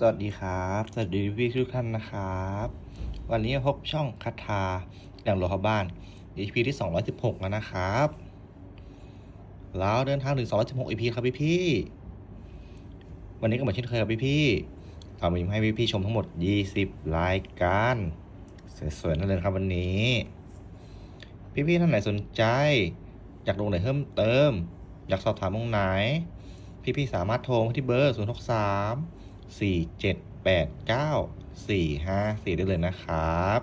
สวัสดีครับ สวัสดีพี่ทุกท่านนะครับ วันนี้พบช่องคาทาแหล่งโลหะบ้าน EP ที่ 216 แล้วนะครับ แล้วเดินทางถึง 216 EP ครับพี่พี่ วันนี้ก็เหมือนเช่นเคยครับพี่พี่เรามีให้พี่พี่ชมทั้งหมด 20 รายการสวยๆนั่นเลยครับวันนี้ พี่พี่ท่านไหนสนใจ อยากลงไหนเพิ่มเติม อยากสอบถามตรงไหน พี่พี่สามารถโทรที่เบอร์ 0 6 3 4 7 8 9 4 5 4ได้เลยนะครับ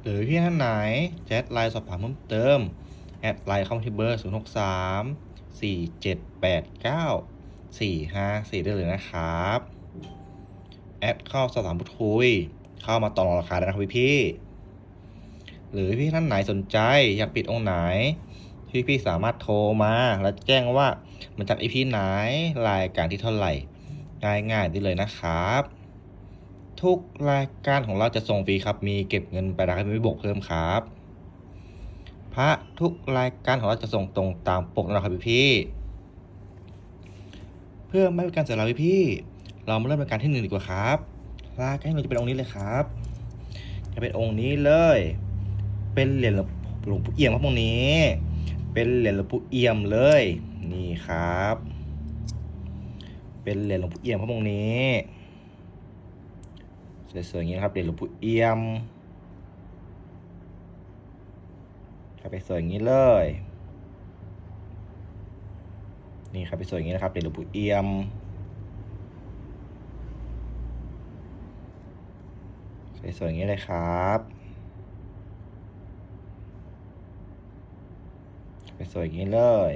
หรือพี่ท่านไหนแชทไลน์สอบถามเพิ่มเติม แอดไลน์เข้ามาที่เบอร์0 6 3 4 7 8 9 4 5 4ได้เลยนะครับ แอดเข้าสอบถามพูดคุย เข้ามาต่อราคาได้นะครับพี่พี่หรือพี่ท่านไหนสนใจอยากปิดองค์ไหนพี่พี่สามารถโทรมา แล้วแจ้งว่ามันจากอีพีไหนรายการที่เท่าไหร่ ง่ายได้เลยนะครับ ทุกรายการของเราจะส่งฟรีครับ มีเก็บเงินไปราคาไม่บวกเพิ่มครับ พระทุกรายการของเราจะส่งตรงตามปกนะครับพี่พี่เพื่อไม่เป็นการเสียเวลาพี่พี่เรามาเริ่มรายการที่หนึ่งดีกว่าครับรายการที่หนึ่งจะเป็นองค์นี้เลยครับ จะเป็นองค์นี้เลย เป็นเหรียญหลวงปู่เอี่ยมครับองค์นี้ เป็นเหรียญหลวงปู่เอี่ยมเลย นี่ครับ เป็นเหรียญหลวงปู่เอี่ยมครับองค์นี้ สวยๆอย่างนี้นะครับเหรียญหลวงปู่เอี่ยมครับไปสวยอย่างนี้เลย นี่ครับไปสวยอย่างนี้นะครับเหรียญหลวงปู่เอี่ยมสวยๆอย่างนี้เลยครับไปสวยอย่างนี้เลย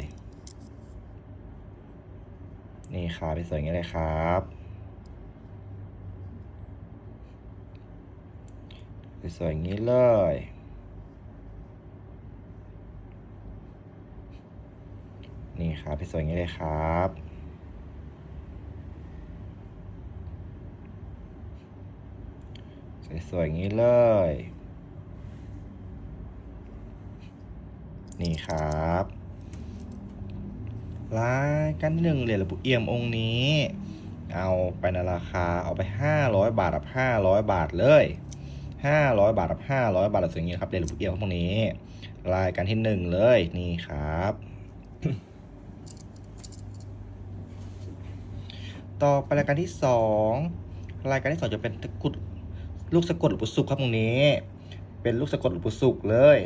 นี่ครับไปสวยอย่างนี้เลยครับสวยอย่างนี้เลยนี่ครับไปสวยอย่างนี้เลยครับสวยๆอย่างนี้เลย นี่ครับ รายการที่หนึ่งเหรียญหลวงปู่เอี่ยมองค์นี้ เอาไปในราคาเอาไปห้าร้อยบาทกับห้าร้อยบาทเลยห้าร้อยบาทกับห้าร้อยบาทแบบอย่างนี้ครับเหรียญหลวงปู่เอี่ยมพวกนี้รายการที่หนึ่งเลยนี่ครับ ต่อไปรายการที่สองรายการที่สองจะเป็นตะกุดลูกสะกดหลวงปู่สุขครับตรงนี้ เป็นลูกสะกดหลวงปู่สุขเลย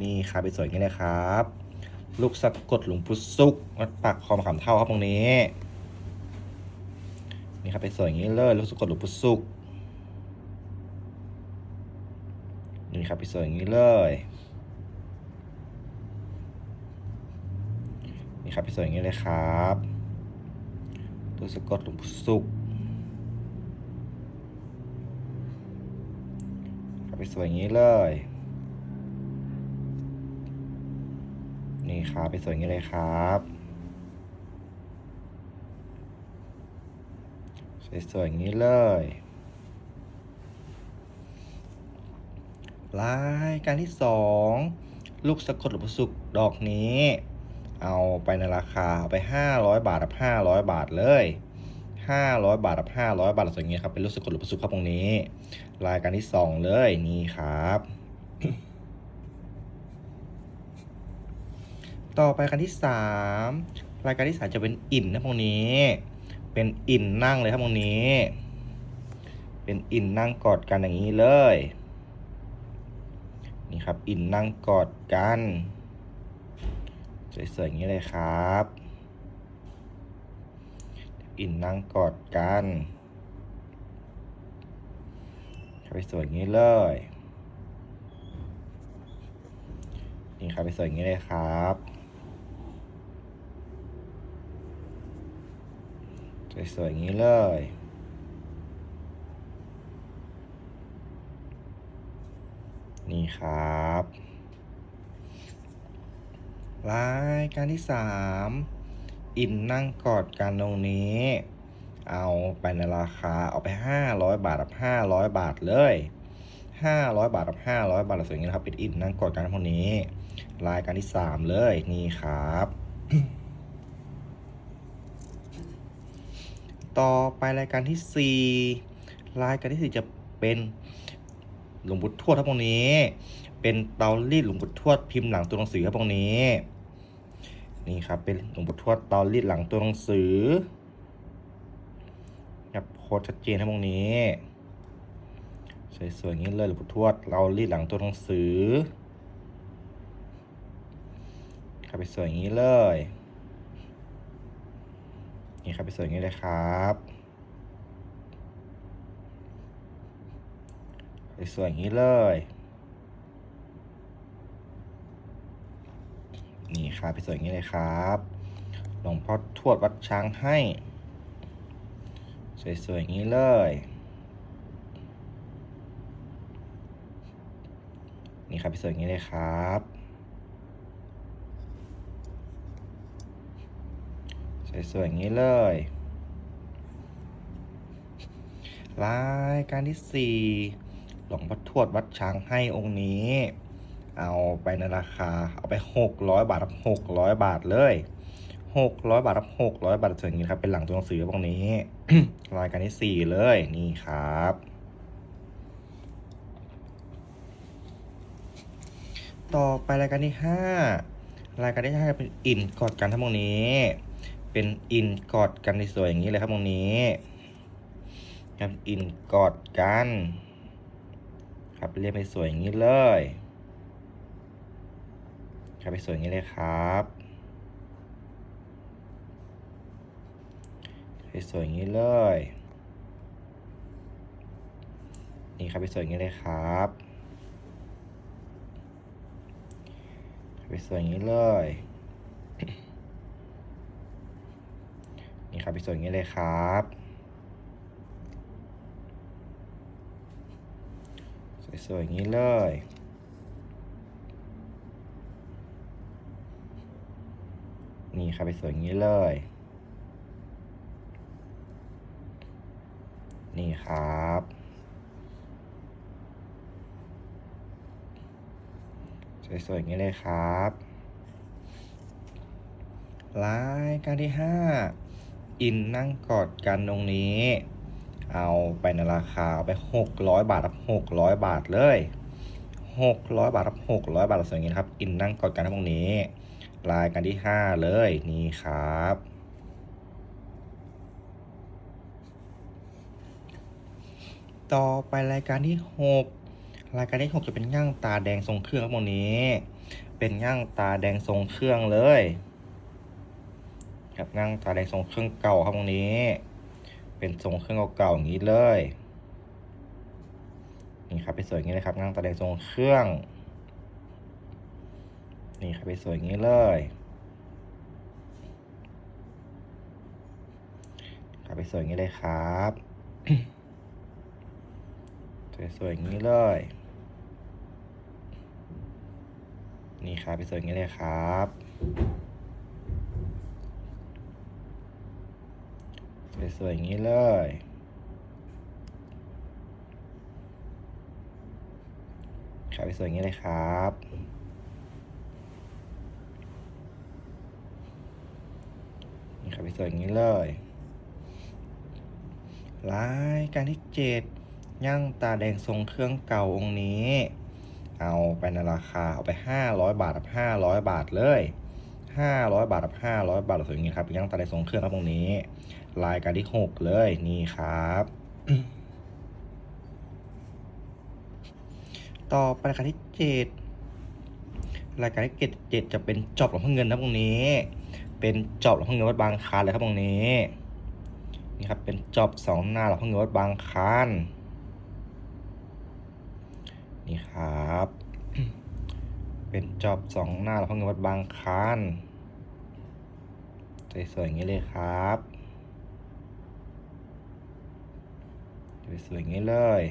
นี่ครับไปสวยอย่างนี้เลยครับ ลูกสะกดหลวงปู่สุขวัดปากคลองมขามเท่าครับตรงนี้ นี่ครับไปสวยอย่างนี้เลยลูกสะกดหลวงปู่สุขนี่ครับไปสวยอย่างนี้เลยนี่ครับไปสวยอย่างนี้เลยครับลูกสะกดหลวงปู่สุขครับไปสวยอย่างนี้เลย นี่ครับไปสวยงี้เลยครับสวยๆอย่างนี้เลยรายการที่สองลูกสะกดหลวงปู่สุขดอกนี้ เอาไปในราคาเอาไปห้าร้อยบาทกับห้าร้อยบาทเลยห้าร้อยบาทกับห้าร้อยบาทสวยอย่างนี้ครับเป็นลูกสะกดหลวงปู่สุขครับตรงนี้ รายการที่สองเลยนี่ครับ ต่อไปการที่สามรายการที่สามจะเป็นอินนะพวกนี้ เป็นอินนั่งเลยครับตรงนี้ เป็นอินนั่งกอดกันอย่างนี้เลย นี่ครับอินนั่งกอดกันสวยๆอย่างนี้เลยครับ อินนั่งกอดกันครับไปสวยอย่างนี้เลย นี่ครับไปสวยอย่างนี้เลยครับ สวยๆอย่างนี้เลย นี่ครับรายการที่สามอินนั่งกอดกันตรงนี้ เอาไปในราคาเอาไปห้าร้อยบาทกับห้าร้อยบาทเลยห้าร้อยบาทกับห้าร้อยบาทสวยงี้นะครับ เป็นอินนั่งกอดกันพวกนี้ รายการที่สามเลยนี่ครับ ต่อไปรายการที่สี่รายการที่สี่จะเป็นหลวงปู่ทวดครับตรงนี้ เป็นเตารีดหลวงปู่ทวดพิมพ์หลังตัวหนังสือครับตรงนี้ นี่ครับเป็นหลวงปู่ทวดเตารีดหลังตัวหนังสือครับโคตรชัดเจนครับตรงนี้สวยๆอย่างนี้เลยหลวงปู่ทวดเรารีดหลังตัวหนังสือครับไปสวยอย่างนี้เลย นี่ครับไปสวยอย่างนี้เลยครับไปสวยอย่างนี้เลย นี่ครับไปสวยอย่างนี้เลยครับหลวงพ่อทวดวัดช้างให้ สวยๆอย่างนี้เลยนี่ครับไปสวยอย่างนี้เลยครับ สวยๆอย่างนี้เลยรายการที่สี่หลวงพ่อทวดวัดช้างให้องค์นี้ เอาไปในราคาเอาไปหกร้อยบาทรับหกร้อยบาทเลยหกร้อยบาทรับหกร้อยบาทสวยอย่างนี้ครับ เป็นหลังตัวหนังสือพวกนี้ รายการที่สี่เลยนี่ครับต่อไปรายการที่ห้ารายการที่ห้าเป็นอินกอดกันทั้งหมดนี้ เป็นอินกอดกันสวยอย่างนี้เลยครับตรงนี้ครับอินกอดกัน ครับเรียกไปสวยอย่างนี้เลยครับไปสวยอย่างนี้เลยครับไปสวยอย่างนี้เลย นี่ครับไปสวยอย่างนี้เลยครับไปสวยอย่างนี้เลย นี่ ครับไปสวยอย่างนี้เลยครับ สวยๆอย่างนี้เลยนี่ครับไปสวยอย่างนี้เลย นี่ครับ สวยๆอย่างนี้เลยครับรายการที่ห้า อินนั่งกอดกันตรงนี้ เอาไปในราคาไปหกร้อยบาทครับหกร้อยบาทเลยหกร้อยบาทครับหกร้อยบาทสวยอย่างนี้ครับ อินนั่งกอดกันตรงนี้รายการที่ห้าเลยนี่ครับต่อไปรายการที่หกรายการที่หกจะเป็นย่างตาแดงทรงเครื่องครับตรงนี้ เป็นย่างตาแดงทรงเครื่องเลย ครับย่งตาแดงทรงเครื่องเก่าครับตรงนี้ เป็นทรงเครื่องเก่าๆอย่างนี้เลยนี่ครับไปสวยอย่างนี้เลยครับย่งตาแดงทรงเครื่องนี่ครับไปสวยอย่างนี้เลยครับไปสวยอย่างนี้เลยครับสวยๆอย่างนี้เลย นี่ครับไปสวยอย่างนี้เลยครับ สวยๆอย่างนี้เลยครับไปสวยอย่างนี้เลยครับนี่ครับไปสวยอย่างนี้เลยรายการที่เจ็ดย่างตาแดงทรงเครื่องเก่าองค์นี้ เอาไปในราคาเอาไปห้าร้อยบาทกับห้าร้อยบาทเลยห้าร้อยบาทกับห้าร้อยบาทสวยอย่างนี้ครับย่างตาแดงทรงเครื่องครับองค์นี้ รายการที่หกเลยนี่ครับ ต่อไปรายการที่เจ็ดรายการที่เจ็ดเจ็ดจะเป็นจอบหลวงพ่อเงินนะตรงนี้ เป็นจอบหลวงพ่อเงินวัดบางคานเลยครับตรงนี้นี่ครับเป็นจอบสองหน้าหลวงพ่อเงินวัดบางคานนี่ครับ เป็นจอบสองหน้าหลวงพ่อเงินวัดบางคานสวยๆอย่างนี้เลยครับ สวยๆอย่างนี้เลย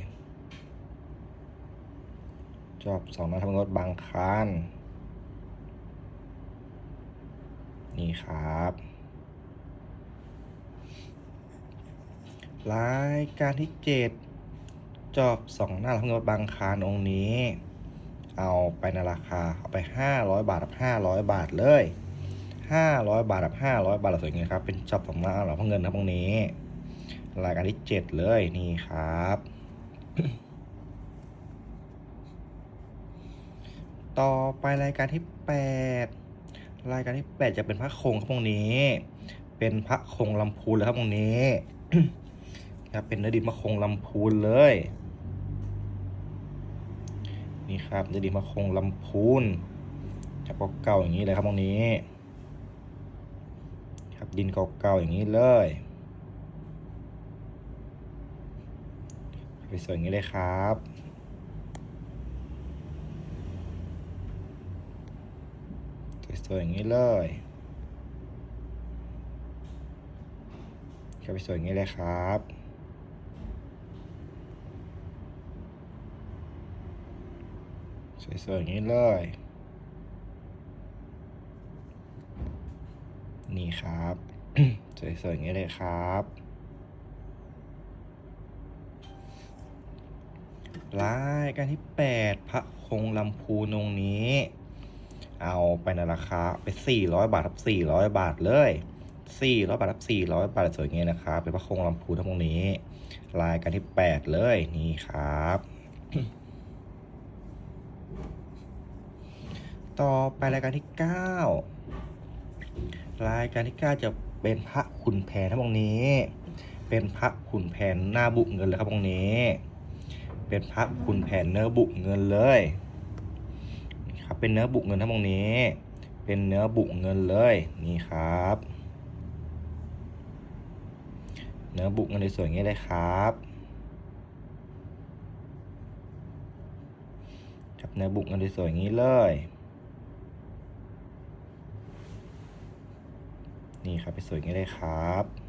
จอบสองหน้าหลวงพ่อเงินวัดบางคลานนี่ครับ รายการที่เจ็ดจอบสองหน้าหลวงพ่อเงินวัดบางคานองค์นี้ เอาไปในราคาเอาไปห้าร้อยบาทกับห้าร้อยบาทเลยห้าร้อยบาทกับห้าร้อยบาทสวยงามครับ เป็นจอบสองหน้าหลวงพเงินครับตรงนี้ รายการที่เจ็ดเลยนี่ครับ ต่อไปรายการที่แปดรายการที่แปดจะเป็นพระคงครับตรงนี้ เป็นพระคงลำพูนเลยครับตรงนี้ครับเป็นเนื้อดินมะคงลำพูนเลย นี่ครับเนื้อดินมะคงลำพูนจากเก่าๆอย่างนี้เลยครับตรงนี้ ครับดินเก่าๆอย่างนี้เลยไป สวยอย่างนี้เลยครับ สวยๆอย่างนี้เลยไปสวยอย่างนี้เลยครับสวยๆอย่างนี้เลย นี่ครับ สวยๆอย่างนี้เลยครับ รายการที่แปดพระคงลำพูนองนี้ เอาไปในราคาไปสี่ร้อยบาทรับสี่ร้อยบาทเลยสี่ร้อยบาทรับสี่ร้อยบาทสวยอย่างนี้นะครับ เป็นพระคงลำพูนทั้งองนี้ รายการที่แปดเลยนี่ครับต่อไปรายการที่เก้ารายการที่เก้าจะเป็นพระขุนแผนทั้งองนี้ เป็นพระขุนแผนหน้าบุเงินเลยครับองนี้ เป็นพระขุนแผนเนื้อบุเงินเลยนี่ครับเป็นเนื้อบุเงินทั้งองค์นี้ เป็นเนื้อบุเงินเลยนี่ครับ เนื้อบุเงินสวยๆอย่างนี้เลยครับครับเนื้อบุเงินสวยๆอย่างนี้เลยนี่ครับไปสวยอย่างนี้เลยครับ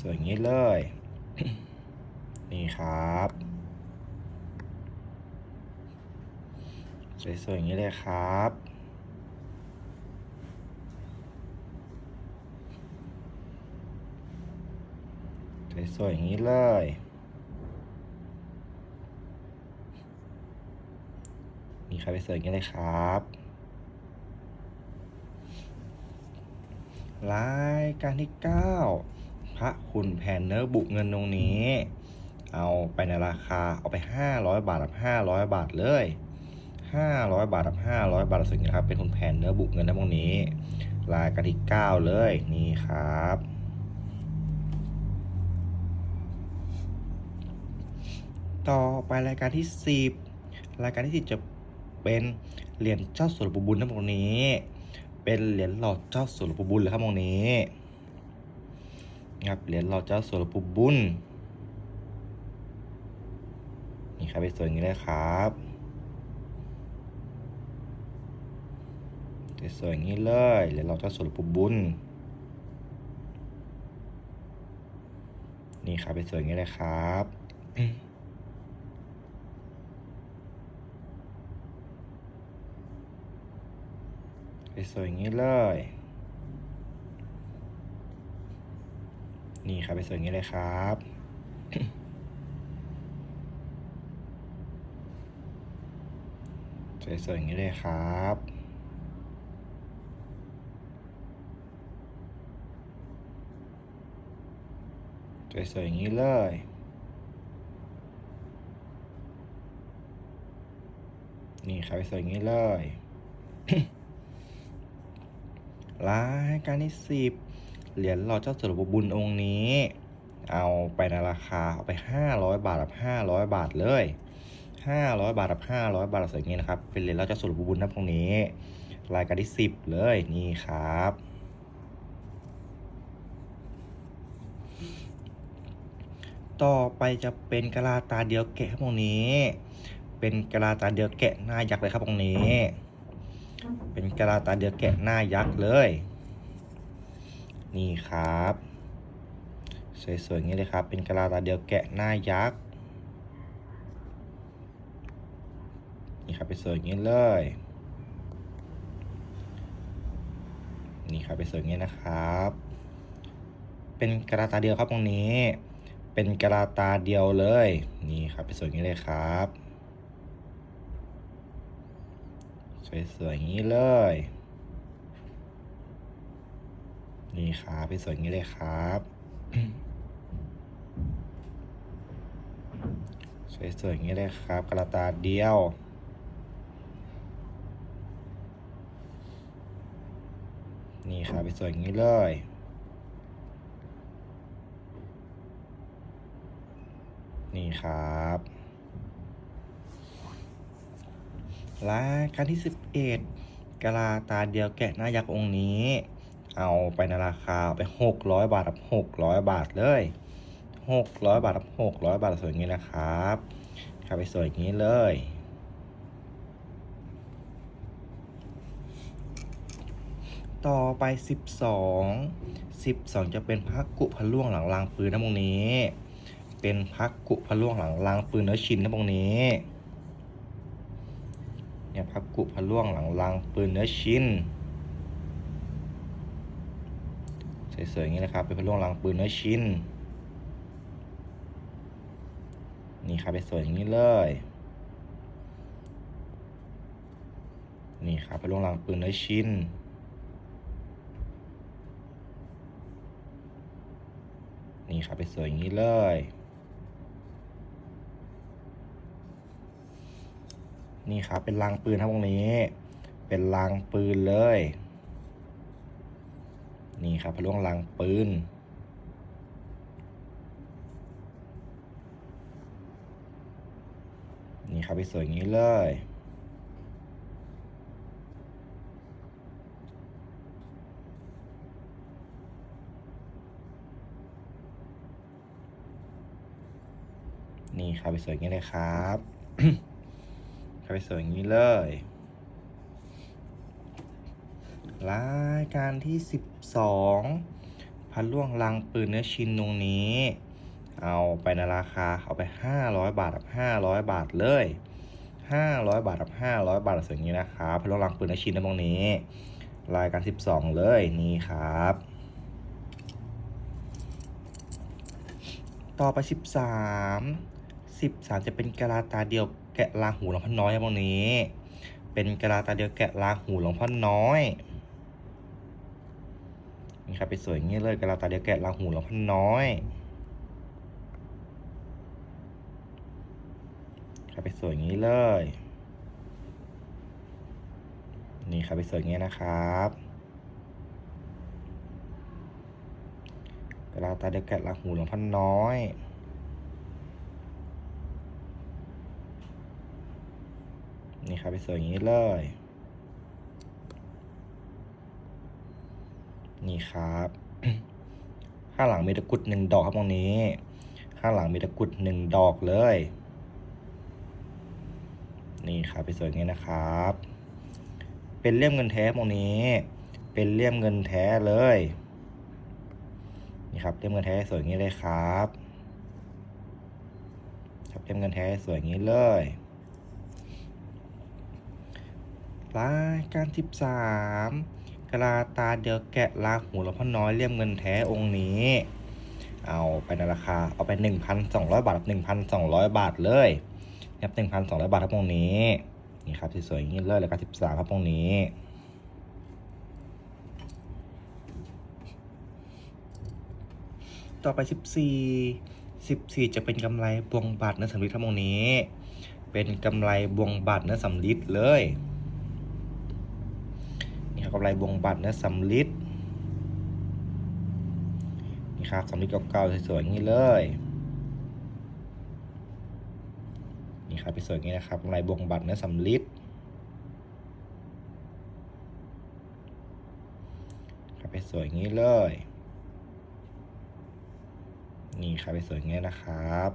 สวยๆงี้เลย นี่ครับ สวยๆอย่างนี้เลยครับสวยๆอย่างนี้เลย นี่ครับไปสวยอย่างนี้เลยครับ รายการที่9 พระคุณแผนเนื้อบุเงินตรงนี้ เอาไปในราคาเอาไป 500 บาทกับ500 บาทเลย 500 บาทกับ500 บาทสวยงามครับ เป็นคุณแผนเนื้อบุเงินทั้งนี้ รายการที่9เลยนี่ครับต่อไปรายการที่ 10 รายการที่10จะเป็นเหรียญเจ้าสัวหลวงปู่บุญทั้งนี้ เป็นเหรียญหล่อเจ้าสัวหลวงปู่บุญเลยครับตรงนี้ ครับเหรียญหล่อเจ้าสัวหลวงปู่บุญนี่ครับไปสวยอย่างนี้เลยครับสวยอย่างนี้เลยเหรียญหล่อเจ้าสัวหลวงปู่บุญนี่ครับไปสวยอย่างนี้เลยครับสวยอย่างนี้เลย นี่ครับไปสวยงี้เลยครับ สวยๆอย่างนี้เลยครับสวยๆอย่างนี้เลยนี่ครับไปสวยอย่างนี้เลยรายการที่สิบ เหรียญหล่อเจ้าสัวหลวงปู่บุญองค์นี้ เอาไปในราคาเอาไปห้าร้อยบาทกับห้าร้อยบาทเลยห้าร้อยบาทกับห้าร้อยบาทสวยอย่างนี้นะครับ เป็นเหรียญหล่อเจ้าสัวหลวงปู่บุญนะพวกนี้ รายการที่สิบเลยนี่ครับต่อไปจะเป็นกะลาตาเดียวแกะครับตรงนี้ เป็นกะลาตาเดียวแกะหน้ายักษ์เลยครับตรงนี้ เป็นกะลาตาเดียวแกะหน้ายักษ์เลย นี่ครับ สวยๆอย่างนี้เลยครับ เป็นกะลาตาเดียวแกะหน้ายักษ์ นี่ครับไปสวยอย่างนี้เลย นี่ครับไปสวยอย่างนี้นะครับ เป็นกะลาตาเดียวครับตรงนี้ เป็นกะลาตาเดียวเลย นี่ครับไปสวยอย่างนี้เลยครับ สวยๆอย่างนี้เลย นี่ครับไปสวยงี้เลยครับสวยๆอย่างนี้เลยครับ กระตาเดียวนี่ครับไปสวยอย่างนี้เลยนี่ครับรายการที่ 11กะลาตาเดียวแกะหน้ายักษ์องค์นี้ เอาไปในราคาไป 600 บาทกับ600 บาทเลย 600 บาทกับ600 บาทสวยอย่างนี้นะครับครับไปสวยอย่างนี้เลย ต่อไป 12 12 จะเป็นพักกุพะล่วงหลังรางปืนนะมงนี้ เป็นพักกุพะล่วงหลังรางปืนเนื้อชิ้นนะมงนี้เนี่ยพักกุพะล่วงหลังรางปืนเนื้อชิ้น สวยๆอย่างนี้นะครับ เป็นพลวงรางปืนน้อยชิ้น นี่ครับไปสวยอย่างนี้เลยนี่ครับพล่วงรางปืนน้อยชิ้นนี่ครับไปสวยอย่างนี้เลย นี่ครับเป็นรางปืนครับตรงนี้ เป็นรางปืนเลย นี่ครับพะล่วงรางปืนนี่ครับไปสวยงี้เลย นี่ครับไปสวยงี้เลยครับครับไปสวยงี้เลย รายการที่ 12 พันล่วงลังปืนเนื้อชิ้นตรงนี้ เอาไปในราคาเอาไป 500 บาทกับ 500 บาทเลย 500 บาทกับ 500 บาทสวยอย่งนี้นะครับพันล่วงลังปืนเนื้อชิ้นตรงนี้ รายการ 12 เลยนี่ครับ ต่อไป 13 13 จะเป็นกะลาตาเดียวแกะลาหูหลวงพ่อน้อยตรงนี้ เป็นกะลาตาเดียวแกะลาหูหลวงพ่อน้อย นี่ครับไปสวยอย่างนี้เลยกะลาตาเดียวแกะลาหูหลวงพ่อน้อยครับไปสวยงี้เลย นี่ครับไปสวยอย่างนี้นะครับกะลาตาเดียวแกะลาหูหลวงพ่อน้อยนี่ครับไปสวยอย่างนี้เลย นี่ครับ ข้างหลังมีตะกรุดหนึ่งดอกครับตรงนี้ ข้างหลังมีตะกรุดหนึ่งดอกเลย นี่ครับไปสวยงี้นะครับ เป็นเลี่ยมเงินแท้ตรงนี้ เป็นเลี่ยมเงินแท้เลย นี่ครับเลี่ยมเงินแท้สวยงี้เลยครับครับเลี่ยมเงินแท้สวยงี้เลยรายการที่สาม กะลาตาเดียวแกะลาหูหลวงพ่อน้อยเลี่ยมเงินแท้องค์นี้ เอาไปในราคาเอาไป 1,200 บาทกับ1,200บาทเลยครับ1,200บาทครับองค์นี้นี่ครับสวยๆอย่างนี้เลยรายการ13ครับองค์นี้ต่อไป 14 14 จะเป็นกำไรบวงบาทเนื้อสำริดครับองค์นี้ เป็นกำไรบวงบาทเนื้อสำริดเลย กำไรบวงบัตรเนื้อสำลิดนี่ครับสำลิดเก่าๆสวยๆงนี้เลยนี่ครับไปสวยงนี้นะครับกำไรบวงบัตรเนื้อสำลิดครับไปสวยงนี้เลย นี่ครับไปสวยงนี้นะครับ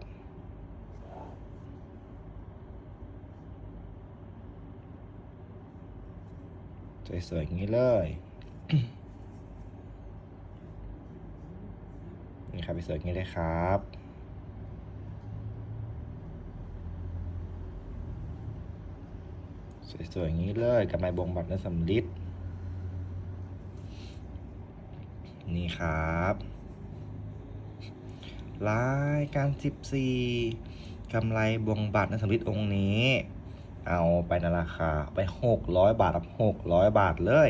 สวยๆอย่างนี้เลยนี่ครับไปสวยอย่างนี้เลยครับสวยๆอย่างนี้เลยกับไม้บงบัตรเนื้อสำลิดนี่ครับรายการ 14กำไรบวงบาทเนื้อสำลิดองค์นี้ เอาไปในราคาไป 600 บาทครับ600 บาทเลย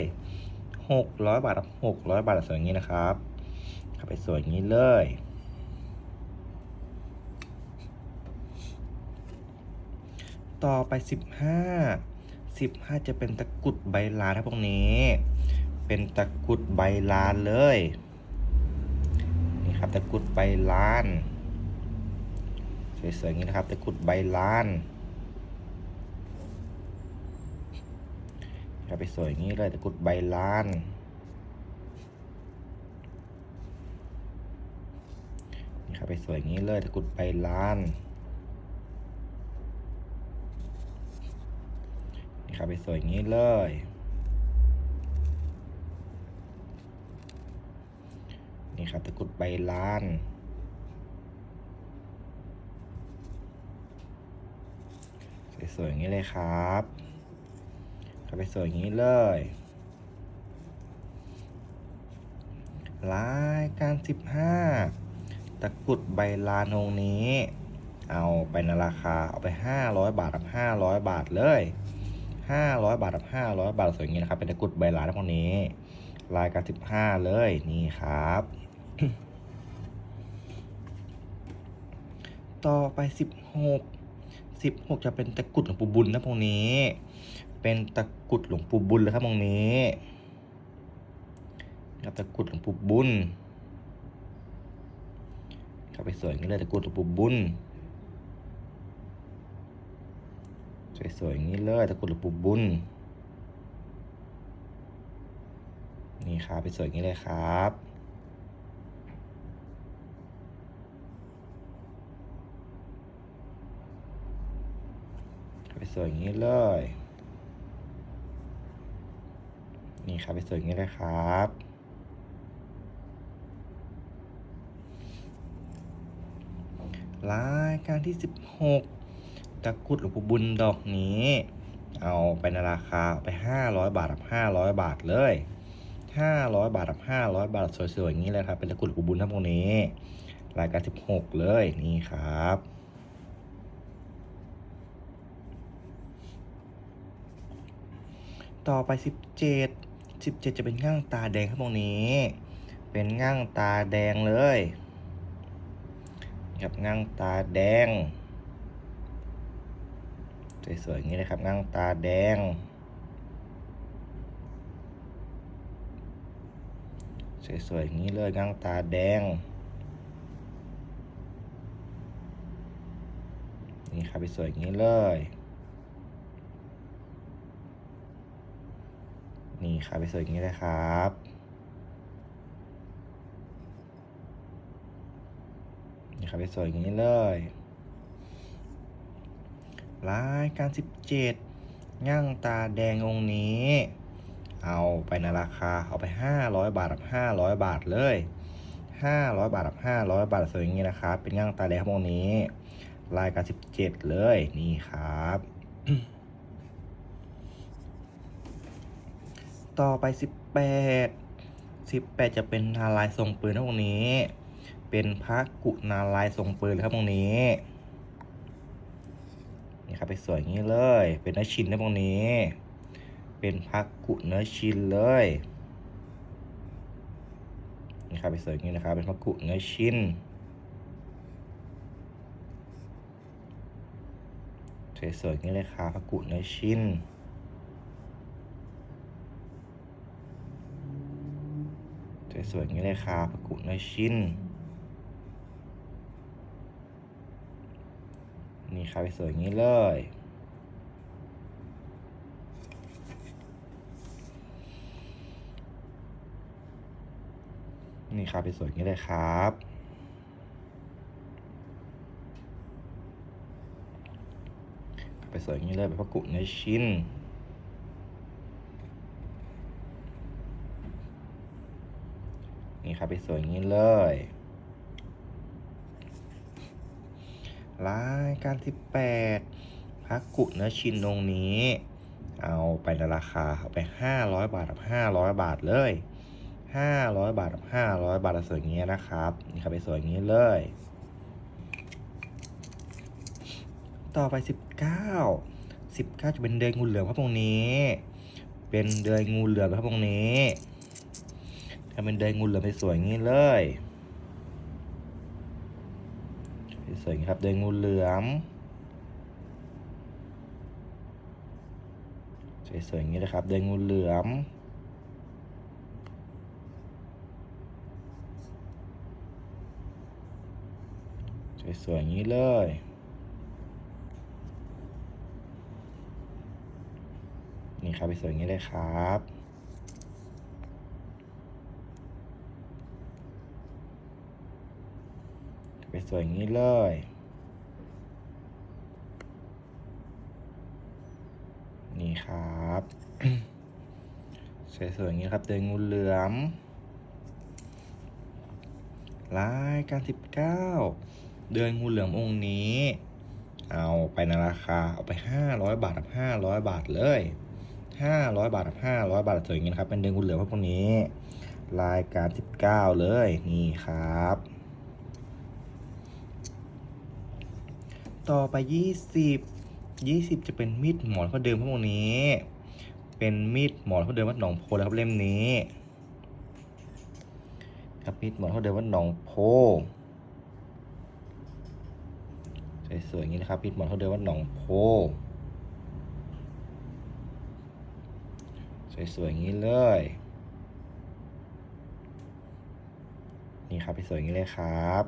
หกร้อยบาทครับหกร้อยบาทสวยอย่างนี้นะครับเข้าไปสวยอย่างนี้เลย ต่อไปสิบห้าสิบห้าจะเป็นตะกุดใบลานครับพวกนี้ เป็นตะกุดใบลานเลยนี่ครับตะกุดใบลานสวยๆอย่างนี้นะครับตะกุดใบลาน ครับไปสวยอย่างนี้เลยตะกรุดใบลาน นี่ครับไปสวยอย่างนี้เลยตะกรุดใบลานนี่ครับไปสวยอย่างนี้เลยนี่ครับตะกรุดใบลานสวยๆอย่างนี้เลยครับ เข้าไปสวยอย่างนี้เลยรายการสิบห้าตะกรุดใบลานองนี้ เอาไปในราคาเอาไปห้าร้อยบาทกับห้าร้อยบาทเลยห้าร้อยบาทกับห้าร้อยบาทสวยอย่างนี้นะครับ เป็นตะกรุดใบลานพวกนี้ รายการสิบห้าเลยนี่ครับ ต่อไปสิบหกสิบหกจะเป็นตะกรุดหลวงปูบุญนะพวกนี้ เป็นตะกุดหลวงปู่บุญเลยครับตรงนี้ครับตะกุดหลวงปู่บุญเข้าไปสวยอย่างนี้เลยตะกุดหลวงปู่บุญสวยๆอย่างนี้เลยตะกุดหลวงปู่บุญนี่ครับไปสวยอย่างนี้เลยครับไปสวยอย่างนี้เลย นี่ครับไปสวยอย่างนี้เลยครับ รายการที่ 16 ตะกุดหลวงปู่บุญดอกนี้ เอาไปในราคาเอาไป 500 บาทกับ500 บาทเลย 500 บาทกับ500 บาท สวยๆอย่างนี้เลยครับ เป็นตะกุดหลวงปู่บุญทั้งพวกนี้ รายการ 16 เลยนี่ครับต่อไปสิ บเจ็ดสิบเจ็ดจะเป็นง่างตาแดงครับตรงนี้ เป็นง่างตาแดงเลยครับง่างตาแดง สวยๆอย่างนี้เลยครับง่างตาแดง สวยๆอย่างนี้เลยง่างตาแดง นี่ครับไปสวยอย่างนี้เลย นี่ครับไปสวยอย่างนี้เลยครับนี่ครับไปสวยอย่างนี้เลยรายการ17ย่างตาแดงองค์นี้ เอาไปในราคาเอาไป500บาทกับ500บาทเลย500บาทกับ500บาทสวยอย่างนี้นะครับเป็นย่างตาแดงองค์นี้ รายการ17เลยนี่ครับ ต่อไป 18 18 จะเป็นนาลายณ์ทรงปืนนะพวกนี้ เป็นพระกุนาลายณ์ทรงปืนเลยครับพวกนี้นี่ครับไปสวยอย่างนี้เลย เป็นเนื้อชิ้นนะพวกนี้ เป็นพระกุเนื้อชิ้นเลยนี่ครับไปสวยอย่างนี้นะครับ เป็นพระกุเนื้อชิ้นสวยๆอย่างนี้เลยครับพระกุเนื้อชิ้น สวยๆอย่างนี้เลยครับพระกุเนื้อชิ้น นี่ครับสวยอย่างนี้เลยนี่ครับสวยอย่างนี้เลยครับ ไปสวยอย่างนี้เลยเป็นพระกุเนื้อชิ้น นี่ครับไปสวยอย่างนี้เลยรายการที่แปดพักกุเนื้อชินองนี้ เอาไปในราคาเอาไปห้าร้อยบาทกับห้าร้อยบาทเลยห้าร้อยบาทกับห้าร้อยบาทสวยอย่างนี้นะครับ นี่ครับไปสวยอย่างนี้เลย ต่อไปสิบเก้าสิบเก้าจะเป็นเดือยงูเหลือมครับตรงนี้ เป็นเดือยงูเหลือมครับตรงนี้ ก็เป็นเดินงูเหลือมสวยงี้เลยสวยครับเดินงูเหลือมสวยๆอย่างนี้นะครับเดินงูเหลือมสวยๆอย่างนี้เลยนี่ครับไปสวยอย่างนี้เลยครับ ไป สวยอย่างนี้เลย นี่ครับ สวยๆอย่างนี้ครับเดินงูเหลือมรายการสิบเก้าเดือนงูเหลือมองค์นี้ เอาไปในราคาเอาไปห้าร้อยบาทกับห้าร้อยบาทเลยห้าร้อยบาทกับห้าร้อยบาทสวยอย่างนี้ครับเป็นเดือนงูเหลือมพวกนี้ รายการสิบเก้าเลยนี่ครับ ต่อไปยี่สิบยี่สิบจะเป็นมีดหมอนพระเดิมพวกนี้ เป็นมีดหมอนพระเดิมวัดหนองโพแล้วครับเล่มนี้ครับมีดหมอนพระเดิมวัดหนองโพสวยๆอย่างนี้นะครับพิดหมอนเขาเดินว่าหนองโพสวยๆอย่างนี้เลย นี่ครับไปสวยอย่างนี้เลยครับ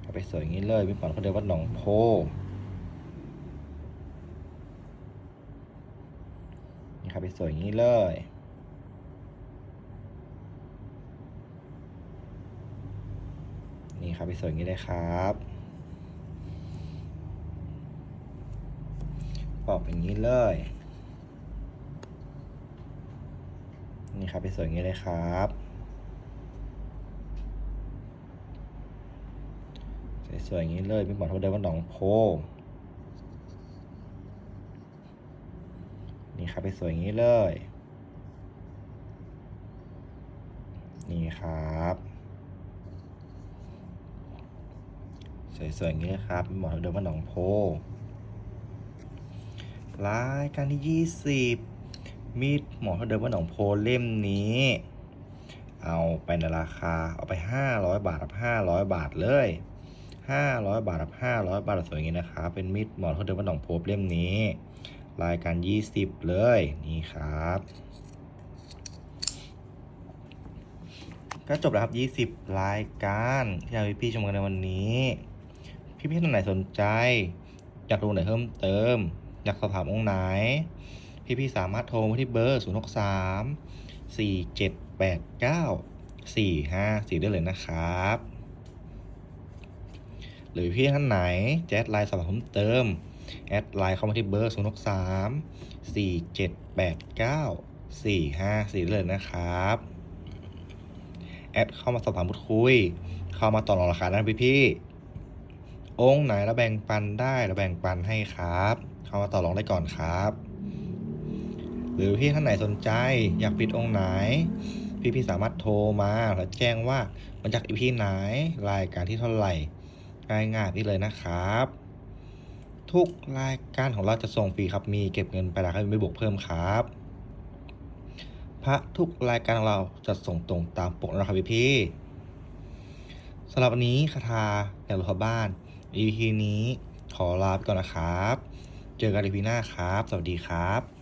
เอา ไปสวยอย่างนี้เลยพิดหมอนเขาเดินว่าหนองโพนี่ครับไปสวยอย่างนี้เลยนี่ครับไปสวยอย่างนี้เลยครับปอกอย่างนี้เลย นี่ครับไปสวยอย่างนี้เลยครับ สวยอย่างนี้เลยเป็นบอดเขาเดินว่าหนองโพ นี่ครับไปสวยอย่างนี้เลย นี่ครับสวยๆอย่างนี้นะครับเป็นหมอนเดิมว่าหนองโพรายการที่ยี่สิบมีดหมอนเดิมว่าหนองโพเล่มนี้ เอาไปในราคา เอาไปห้าร้อยบาทกับห้าร้อยบาทเลย ห้าร้อยบาทกับห้าร้อยบาทสวยอย่างนี้นะครับ เป็นมีดหมอนเดิมว่าหนองโพเล่มนี้ รายการยี่สิบเลย นี่ครับ ก็จบแล้วครับยี่สิบรายการที่เราพี่ชมกันในวันนี้ พี่ๆท่านไหนสนใจ อยากรู้ไหนเพิ่มเติม อยากสอบถามองค์ไหน พี่ๆสามารถโทรมาที่เบอร์ 0 6 3 4 7 8 9 4 5 4 ได้เลยนะครับ หรือพี่ท่านไหนจะแอดไลน์สอบถามเพิ่มเติม แอดไลน์เข้ามาที่เบอร์0 6 3 4 7 8 9 4 5 4ได้เลยนะครับ แอดเข้ามาสอบถามพูดคุย เข้ามาต่อรองราคาได้พี่พี่องค์ไหนเราแบ่งปันได้เราแบ่งปันให้ครับ เข้ามาต่อรองได้ก่อนครับ หรือพี่ท่านไหนสนใจอยากปิดองค์ไหน พี่พี่สามารถโทรมาแล้วแจ้งว่ามาจากอีพีไหนรายการที่เท่าไหร่ ง่ายๆนี่เลยนะครับ ทุกรายการของเราจะส่งฟรีครับมีเก็บเงินไปแล้วครับไม่บวกเพิ่มครับ พระทุกรายการของเราจะส่งตรงตามปกนะครับพี่พี่ๆสำหรับวันนี้คาถาแนวรถบ้าน EP นี้ขอลาไปก่อนนะครับ เจอกัน EP หน้าครับ สวัสดีครับ